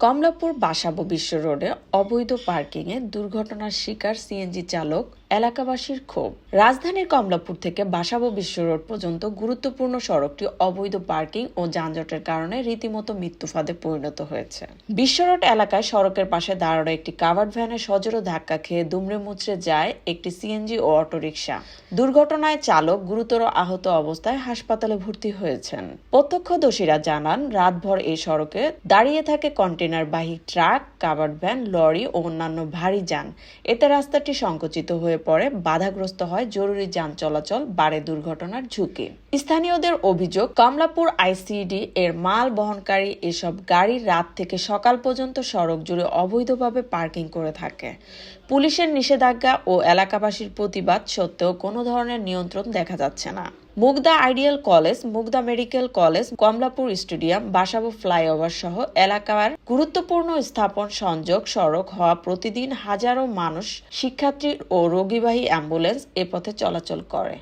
কমলাপুর বাসাবো বিশ্ব রোডে অবৈধ পার্কিংয়ে দুর্ঘটনার শিকার সিএনজি চালক এলাকাবাসীর ক্ষোভ। রাজধানীর কমলাপুর থেকে বাসাবো বিশ্ব রোড পর্যন্ত গুরুত্বপূর্ণ সড়কটি অবৈধ পার্কিং ও যানজটের কারণে রীতিমতো মৃত্যুফাদে পরিণত হয়েছে। বিশ্ব রোড এলাকায় সড়কের পাশে দাঁড়ানো একটি কাভার্ড ভ্যানে সজোরে ধাক্কা খেয়ে দুমড়ে মুচড়ে যায় একটি সিএনজি ও অটোরিকশা। দুর্ঘটনায় চালক গুরুতর আহত অবস্থায় হাসপাতালে ভর্তি হয়েছেন। প্রত্যক্ষদর্শীরা জানান, রাতভর এই সড়কে দাঁড়িয়ে থাকে কন্টেনারবাহী ট্রাক, কাভার্ড ভ্যান, লরি ও অন্যান্য ভারী যান। এতে রাস্তাটি সংকুচিত হয়ে পড়ে বাধাগ্রস্ত হয় জরুরি যান চলাচল, বাড়ে দুর্ঘটনার ঝুঁকি। স্থানীয়দের অভিযোগ, কমলাপুর আইসিডি এর মাল বহনকারী এসব গাড়ি রাত থেকে সকাল পর্যন্ত সড়ক জুড়ে অবৈধভাবে পার্কিং করে থাকে। পুলিশের নিষেধাজ্ঞা ও এলাকাবাসীর প্রতিবাদ সত্ত্বেও কোনো ধরনের নিয়ন্ত্রণ দেখা যাচ্ছে না। Mugda ideal college, Mugda medical college, Kamalapur stadium, Basabo flyover সহ এলাকার গুরুত্বপূর্ণ স্থাপন সংযোগ সড়ক হওয়া প্রতিদিন হাজারো মানুষ শিক্ষার্থী ও রোগীবাহী অ্যাম্বুলেন্স এ পথে চলাচল করে।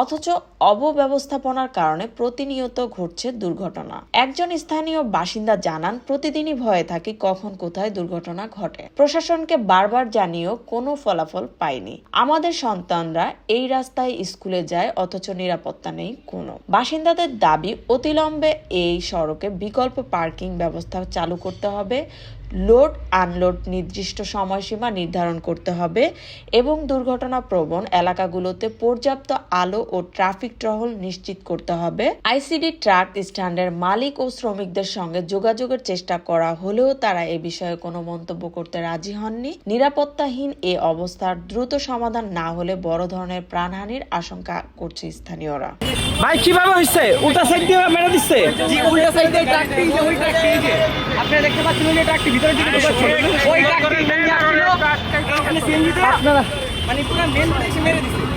অথচ অবব্যবস্থাপনার কারণে প্রতিনিয়ত ঘটছে দুর্ঘটনা। একজন স্থানীয় বাসিন্দা জানান, প্রতিদিনই ভয়ে থাকি কখন কোথায় দুর্ঘটনা ঘটে। প্রশাসনকে বারবার জানিয়েও কোনো ফলাফল পাইনি আমাদের সন্তানরা এই রাস্তায় স্কুলে যায়, অথচ নিরাপত্তা নেই কোনো। বাসিন্দাদের দাবি, অতিলম্বে এই সড়কে বিকল্প পার্কিং ব্যবস্থা চালু করতে হবে। লোড আনলোড নির্দিষ্ট সময়সীমা নির্ধারণ করতে হবে এবং দুর্ঘটনা প্রবণ এলাকাগুলোতে পর্যাপ্ত আলো ও ট্রাফিক টহল নিশ্চিত করতে হবে। আইসিডি ট্রাক স্ট্যান্ডের মালিক ও শ্রমিকদের সঙ্গে যোগাযোগের চেষ্টা করা হলেও তারা এ বিষয়ে কোনো মন্তব্য করতে রাজি হননি। নিরাপত্তাহীন এ অবস্থার দ্রুত সমাধান না হলে বড় ধরনের প্রাণহানির আশঙ্কা করছে স্থানীয়রা। ভাই কীভাবে হইছে? উল্টা সাইড দিয়ে মেরে দিচ্ছে জি উল্টা সাইডে ট্রাকটি এই যে ওই ট্রাকটি আপনারা দেখতে পাচ্ছেন ওই ট্রাকটি ভিতরে দিকে ঢুকাচ্ছে ওই ট্রাকটি মেন আপনারা। মানে পুরো মেন মেরে দিচ্ছে